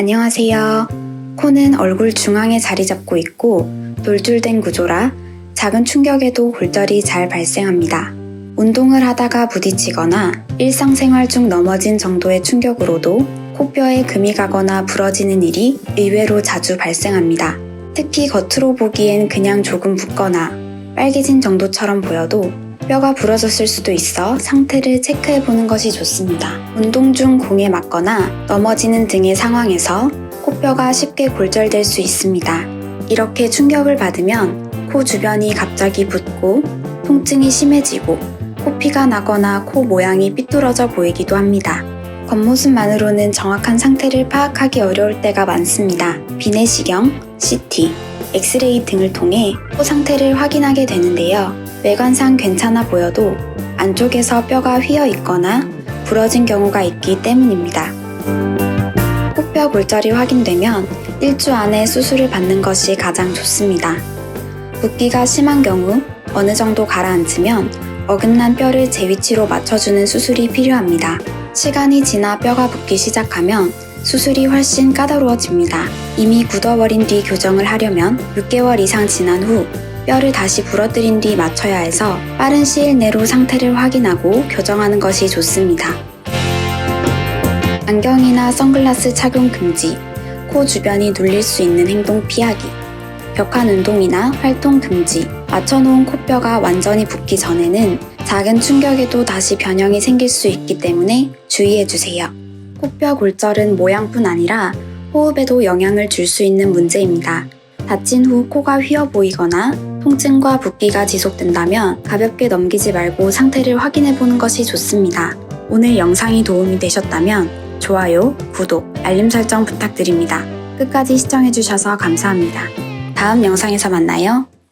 안녕하세요. 코는 얼굴 중앙에 자리 잡고 있고 돌줄된 구조라 작은 충격에도 골절이 잘 발생합니다. 운동을 하다가 부딪히거나 일상생활 중 넘어진 정도의 충격으로도 코뼈에 금이 가거나 부러지는 일이 의외로 자주 발생합니다. 특히 겉으로 보기엔 그냥 조금 붓거나 빨개진 정도처럼 보여도 뼈가 부러졌을 수도 있어 상태를 체크해 보는 것이 좋습니다. 운동 중 공에 맞거나 넘어지는 등의 상황에서 코뼈가 쉽게 골절될 수 있습니다. 이렇게 충격을 받으면 코 주변이 갑자기 붓고 통증이 심해지고 코피가 나거나 코 모양이 삐뚤어져 보이기도 합니다. 겉모습만으로는 정확한 상태를 파악하기 어려울 때가 많습니다. 비내시경, CT, 엑스레이 등을 통해 코 상태를 확인하게 되는데요. 외관상 괜찮아 보여도 안쪽에서 뼈가 휘어 있거나 부러진 경우가 있기 때문입니다. 코뼈 골절이 확인되면 1주 안에 수술을 받는 것이 가장 좋습니다. 붓기가 심한 경우 어느 정도 가라앉으면 어긋난 뼈를 제 위치로 맞춰주는 수술이 필요합니다. 시간이 지나 뼈가 붓기 시작하면 수술이 훨씬 까다로워집니다. 이미 굳어버린 뒤 교정을 하려면 6개월 이상 지난 후 뼈를 다시 부러뜨린 뒤 맞춰야 해서 빠른 시일 내로 상태를 확인하고 교정하는 것이 좋습니다. 안경이나 선글라스 착용 금지, 코 주변이 눌릴 수 있는 행동 피하기, 격한 운동이나 활동 금지, 맞춰놓은 코뼈가 완전히 붓기 전에는 작은 충격에도 다시 변형이 생길 수 있기 때문에 주의해주세요. 코뼈 골절은 모양뿐 아니라 호흡에도 영향을 줄 수 있는 문제입니다. 다친 후 코가 휘어 보이거나 통증과 붓기가 지속된다면 가볍게 넘기지 말고 상태를 확인해 보는 것이 좋습니다. 오늘 영상이 도움이 되셨다면 좋아요, 구독, 알림 설정 부탁드립니다. 끝까지 시청해주셔서 감사합니다. 다음 영상에서 만나요.